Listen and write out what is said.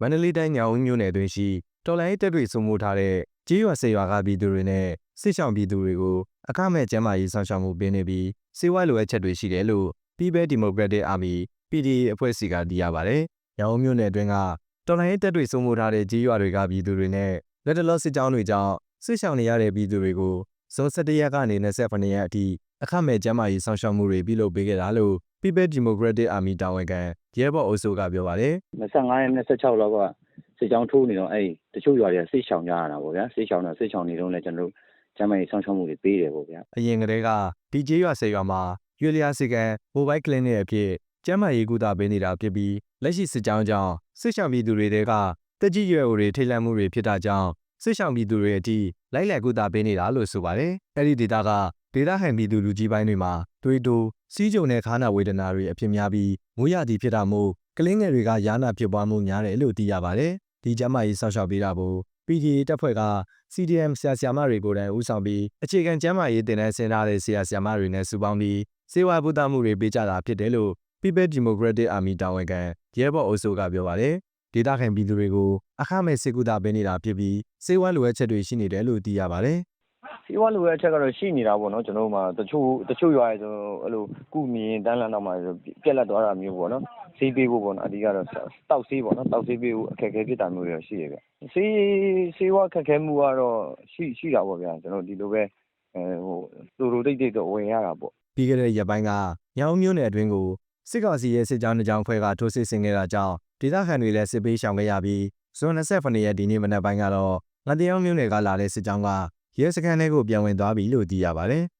မန္တလေးတိုင်းညောင်ဦးမြို့နယ်အတွင်းရှိတော်လိုင်းတပ်တွေစုံမိုးထားတဲ့ကြေးရွာဆေးရွာကပြည်သူတွေနဲ့စစ်ဆောင်ပြည်သူတွေကိုအခမဲ့ကျန်းမာရေးဆောင်ရှောက်မှုပေးနေပြီးစေဝါလိုအပ်ချက်တွေရှိတယ်လို့ People Democratic Army PDA အဖွဲ့အစည်းကသိရပါတယ်။ညောင်ဦးမြို့နယ်အတွင်းကတော်လိုင်းတပ်တွေစုံမိုးထားတဲ့ကြေးရွာတွေကပြည်သူတွေနဲ့လက်တလောစစ်ကြောင်းတွေကြောင့်စစ်ဆောင်နေရတဲ့ပြည်သူတွေကိုဇွန်17ရက်ကနေ28ရက်အထိအခမဲ့ကျန်းမာရေးဆောင်ရှောက်မှုတွေပြုလုပ်ပေးခဲ့တာလို့ People Democratic Army တာဝန်ခံရဲဘော်အုပ်စုကပြောပါတယ်25ရက်26လောက်ကစစ်ကြောင်းထိုးနေတော့အဲ့တချို့ရွာတွေကစိတ်ချောင်ကြရတာပေါ့ဗျာစိတ်ချောင်တော့စိတ်ချောင်နေတော့လည်းကျွန်တော်တို့ကျမ်းမာရေးဆောင်ရှောက်မှုတွေပေးတယ်ပေါ့ဗျာ။အရင်ကတည်းကဒီကျေးရွာဆေးရွာမှာရွေလျာစီကန်မိုဘိုင်းကလင်းနဲ့အဖြစ်ကျန်းမာရေးကုသပေးနေတာဖြစ်ပြီးလက်ရှိစစ်ကြောင်းကြောင့်စစ်ဆောင်ပြည်သူတွေတဲကတက်ကြီးရွယ်အိုတွေထိတ်လန့်မှုတွေဖြစ်တာကြောင့်စစ်ဆောင်ပြည်သူတွေအထိလိုက်လံကုသပေးနေတာလို့ဆိုပါတယ်။အဲ့ဒီဒေတာကဒေတာဟန်ပြည်သူလူကြီးပိုင်းတွေမှာတွေးတိုးစီးကြုံတဲ့ခါနာဝေဒနာတွေအဖြစ်များပြီးမိုးရသည်ဖြစ်တာမို့ကလင်းငယ်တွေကယာနာဖြစ်ပွားမှုများတယ်လို့သိရပါတယ်။ဒီကျန်းမာရေးဆောက်ရှောက်ပေးတာကို PDA တပ်ဖွဲ့က CDM ဆရာဆရာမတွေကိုယ်တိုင်ဦးဆောင်ပြီးအခြေခံကျန်းမာရေးတင်တဲ့ဆင်ထားတဲ့ဆရာဆရာမတွေနဲ့စုပေါင်းပြီးစေဝါဗုဒ္ဓမှုတွေပေးကြတာဖြစ်တယ်လို့ People Democratic Army တာဝန်ခံရဲဘော်အုပ်စုကပြောပါတယ်။ဒေသခံပြည်သူတွေကိုအခမဲ့စေကူတာပေးနေတာဖြစ်ပြီးစေဝါလိုအပ်ချက်တွေရှိနေတယ်လို့သိရပါတယ် စီဝါလိုရဲ့အချက်ကတော့ရှိနေတာပေါ့နော်ကျွန်တော်တို့မှာတချို့တချို့ရွာရဲ့ဆိုအဲ့လိုကုမြင်တန်းလန်းတော့မှပြက်လက်သွားတာမျိုးပေါ့နော်ဆေးပေးဖို့ပေါ့နော်အဓိကတော့တောက်ဆေးပေါ့နော်တောက်ဆေးပေးဖို့အခက်အခဲဖြစ်တာမျိုးတွေရှိတယ်ဗျဆေးဆေးဝါခက်ခဲမှုကတော့ရှိရှိတာပေါ့ဗျာကျွန်တော်ဒီလိုပဲအဲဟိုတူတူတိတ်တိတ်တော့ဝင်ရတာပေါ့။ပြီးခဲ့တဲ့ရက်ပိုင်းကညောင်မြို့နယ်အတွင်းကိုစစ်ကောင်စီရဲ့စစ်ကြောင်းတစ်ကြောင်းဖွဲ့ကထိုးစစ်ဆင်ခဲ့တာကြောင့်ဒေသခံတွေလည်းစစ်ပေးရှောင်ခဲ့ရပြီးဇွန်28ရက်ဒီနေ့မနက်ပိုင်းကတော့ငတရောင်မြို့နယ်ကလာတဲ့စစ်ကြောင်းက ရဲစခန်းထဲကိုပြန်ဝင်သွားပြီလို့သိရပါတယ်။